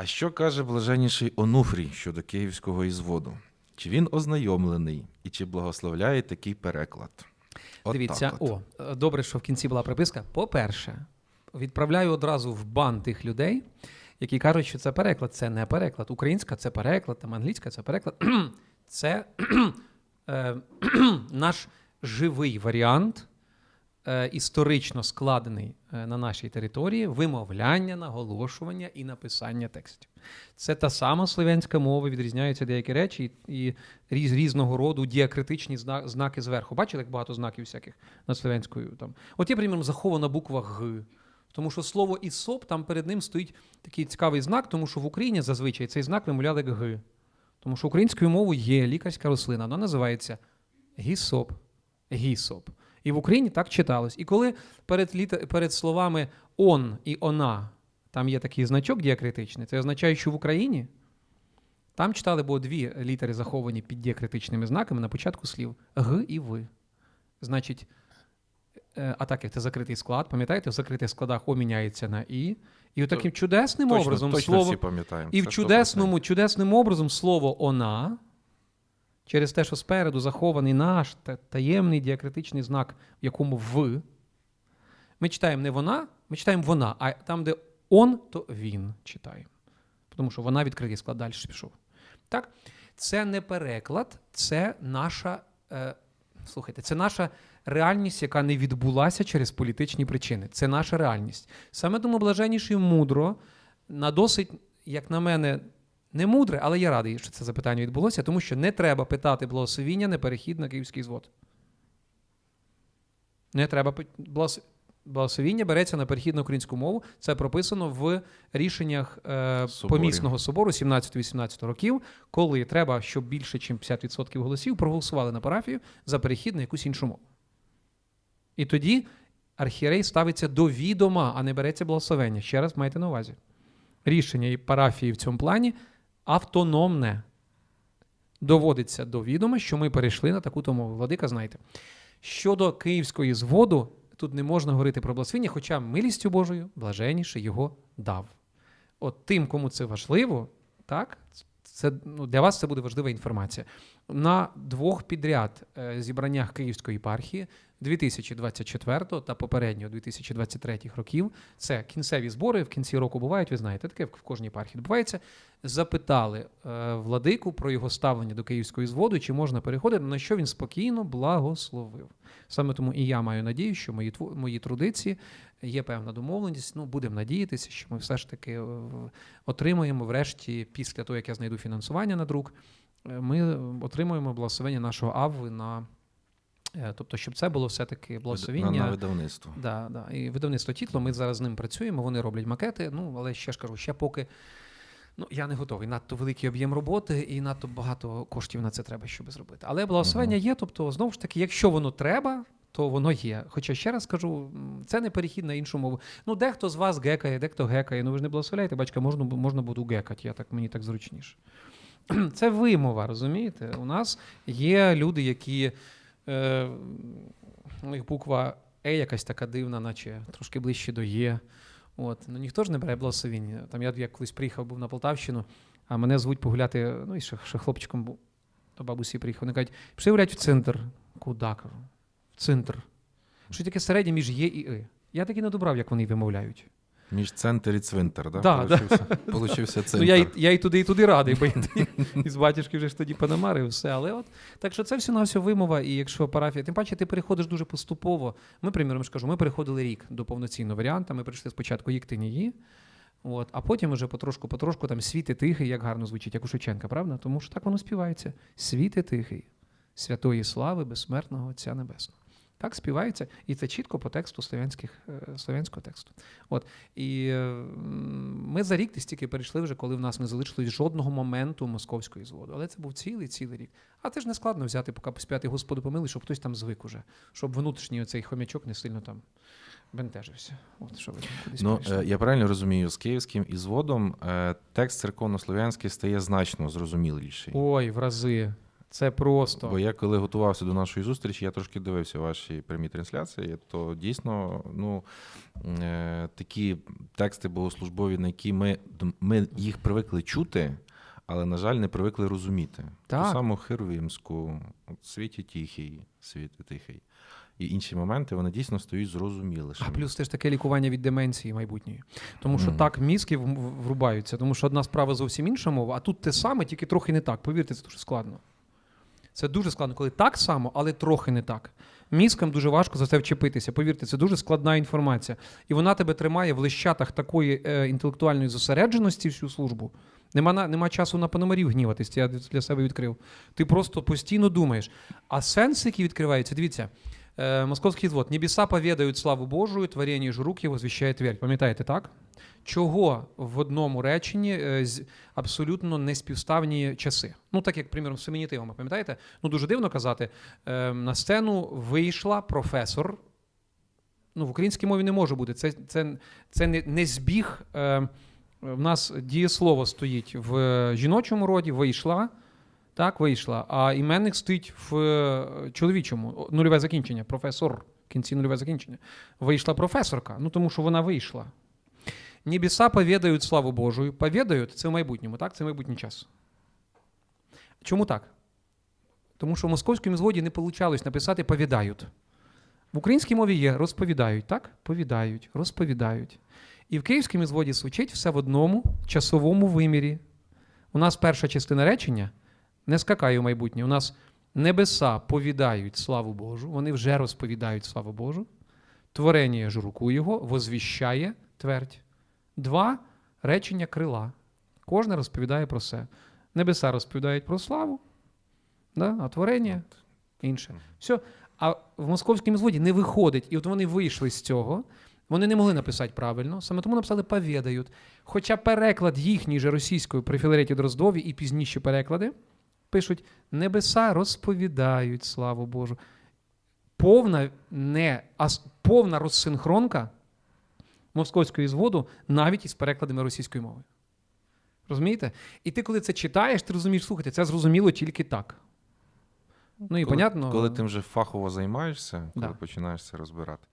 А що каже блаженніший Онуфрій щодо київського ізводу? Чи він ознайомлений і чи благословляє такий переклад? От Дивіться, так от. о, добре, що в кінці була приписка. По-перше, відправляю одразу в бан тих людей, які кажуть, що це переклад. Це не переклад. Українська це переклад, там англійська це переклад. це е, наш живий варіант, історично складений е, на нашій території, вимовляння, наголошування і написання текстів. Це та сама слов'янська мова, відрізняються деякі речі і, різ, різного роду діакритичні знаки зверху. Бачили, як багато знаків всяких над слов'янською там. От є, приміром, захована буква Г. Тому що слово ісоп там перед ним стоїть такий цікавий знак, тому що в Україні зазвичай цей знак вимовляли як Г. Тому що українською мовою є лікарська рослина, вона називається гісоп. Гісоп. І в Україні так читалось. І коли перед, літа, перед словами он і она там є такий значок діакритичний, це означає, що в Україні там читали, бо дві літери заховані під діакритичними знаками на початку слів Г і В. Значить, е, а так як це закритий склад, пам'ятаєте, в закритих складах О міняється на І. І таким чудесним точно, образом точно слово. всі. І в Це 100%. чудесному, чудесним образом слово она, через те, що спереду захований наш таємний діакритичний знак, в якому в, ми читаємо не вона, ми читаємо вона, а там, де он, то він читаємо. Тому що вона відкритий склад далі пішов. Так? Це не переклад, це наша. Е, слухайте, це наша реальність, яка не відбулася через політичні причини. Це наша реальність. Саме тому блаженніший мудро на досить, як на мене, не мудре, але я радий, що це запитання відбулося, тому що не треба питати благословіння на перехід на київський звод. Не треба Благословіння береться на перехід на українську мову. Це прописано в рішеннях е, помісного собору 17-18 років, коли треба, щоб більше, ніж 50% голосів проголосували на парафію за перехід на якусь іншу мову. І тоді архієрей ставиться до відома, а не береться благословення. Ще раз майте на увазі. Рішення і парафії в цьому плані автономне. Доводиться до відома, що ми перейшли на таку мову. Владика, знаєте. Щодо київської зводу, тут не можна говорити про благословіння, хоча милістю Божою блаженніше його дав. От тим, кому це важливо, так, це, ну, для вас це буде важлива інформація. На двох підряд е, зібраннях Київської єпархії 2024 та попереднього 2023 років. Це кінцеві збори в кінці року бувають. Ви знаєте, таке в кожній єпархії відбувається. Запитали е, владику про його ставлення до київської зводу, чи можна переходити, на що він спокійно благословив. Саме тому і я маю надію, що мої мої трудиці є певна домовленість. Ну, будемо надіятися, що ми все ж таки е, отримаємо врешті, після того, як я знайду фінансування на друк, е, ми отримуємо благословення нашого Авви на. Е, Тобто, щоб це було все-таки благословіння. На, видавництво. Да, да. І видавництво тітло, ми зараз з ним працюємо, вони роблять макети. Ну, але ще ж кажу, ще поки ну, я не готовий. Надто великий об'єм роботи і надто багато коштів на це треба, щоб зробити. Але благословення є, тобто, знову ж таки, якщо воно треба. То воно є. Хоча ще раз кажу, це не перехід на іншу мову. Ну, дехто з вас гекає, дехто гекає. Ну ви ж не благословляєте, бачка, можна, можна буду гекати, я так, мені так зручніше. Це вимова, розумієте? У нас є люди, які е, у них буква Е якась така дивна, наче трошки ближче до Є. От. Ну ніхто ж не бере благословіння. Там я, я колись приїхав, був на Полтавщину, а мене звуть погуляти, ну і ще, ще хлопчиком до бабусі приїхав. Вони кажуть, пішли гуляти в центр. Куди? кажу? В центр. Що таке середнє між Є і И. Я таки не добрав, як вони вимовляють. Між центр і цвинтар, да? Да, да. Получився, центр. Ну, я, і- я і туди, і туди радий, бо із батюшки вже ж тоді панамарив все. Але от так що це все на все вимова, і якщо парафія, тим паче ти переходиш дуже поступово. Ми, приміром, ж кажу, ми переходили рік до повноцінного варіанту. Ми прийшли спочатку Єктинії, от, а потім вже потрошку-потрошку там світи тихий, як гарно звучить, як у Шевченка, правда? Тому що так воно співається. Світи тихий, святої слави, безсмертного Отця Небесного. Так співається, і це чітко по тексту слов'янських, е, слов'янського тексту. От. І е, ми за рік десь тільки перейшли вже, коли в нас не залишилось жодного моменту московської зводу. Але це був цілий цілий рік. А це ж не складно взяти, поки поспяти Господу помилуй, щоб хтось там звик уже, щоб внутрішній оцей хомячок не сильно там бентежився. От що ви кудись Ну, перейшли. е, я правильно розумію, з київським ізводом текст церковнослов'янський стає значно зрозуміліший. Ой, в рази. Це просто. Бо я коли готувався до нашої зустрічі, я трошки дивився ваші прямі трансляції, то дійсно ну, е, такі тексти богослужбові, на які ми, ми їх привикли чути, але, на жаль, не привикли розуміти. Так. Ту саму Херувимську, от світі тихий, світи тихий. І інші моменти вони дійсно стають зрозумілішими. А плюс це ж таке лікування від деменції майбутньої. Тому що Мгм. так мізки врубаються, тому що одна справа зовсім інша мова, а тут те саме, тільки трохи не так. Повірте, це дуже складно. Це дуже складно, коли так само, але трохи не так. Мізкам дуже важко за це вчепитися. Повірте, це дуже складна інформація. І вона тебе тримає в лищатах такої е, інтелектуальної зосередженості всю службу. Нема, на, нема часу на пономарів гніватись, я для себе відкрив. Ти просто постійно думаєш. А сенс, який відкривається, дивіться, е, московський звод. Небеса повідають славу Божую, творіння ж рук його звіщає твір. Пам'ятаєте, так? Чого в одному реченні е, абсолютно неспівставні часи? Ну, так як, приміром, з фемінітивами, пам'ятаєте? Ну, дуже дивно казати, е, на сцену вийшла професор. Ну, в українській мові не може бути. Це, це, це не, не збіг. Е, в нас дієслово стоїть в жіночому роді, вийшла. Так, вийшла. А іменник стоїть в чоловічому. Нульове закінчення, професор. В кінці нульове закінчення. Вийшла професорка. Ну, тому що вона вийшла. Небеса повідають славу Божою. Повідають це в майбутньому, так? Це майбутній час. Чому так? Тому що в московському згоді не вийшло написати повідають. В українській мові є розповідають, так? Повідають, розповідають. І в київському зводі звучить все в одному часовому вимірі. У нас перша частина речення не скакає в майбутнє. У нас небеса повідають славу Божу, вони вже розповідають славу Божу. Творення ж руку його возвіщає твердь. Два речення крила. Кожне розповідає про себе. Небеса розповідають про славу, да? а творення інше. Все. А в московському зводі не виходить. І от вони вийшли з цього. Вони не могли написати правильно, саме тому написали повідають. Хоча переклад їхній же російською при Філареті Дроздові і пізніші переклади пишуть: небеса розповідають славу Божу. Повна, не, а повна розсинхронка московської зводу навіть із перекладами російської мови. Розумієте? І ти, коли це читаєш, ти розумієш, слухайте, це зрозуміло тільки так. Ну і коли, понятно. Коли тим вже фахово займаєшся, коли Да. починаєш це розбирати.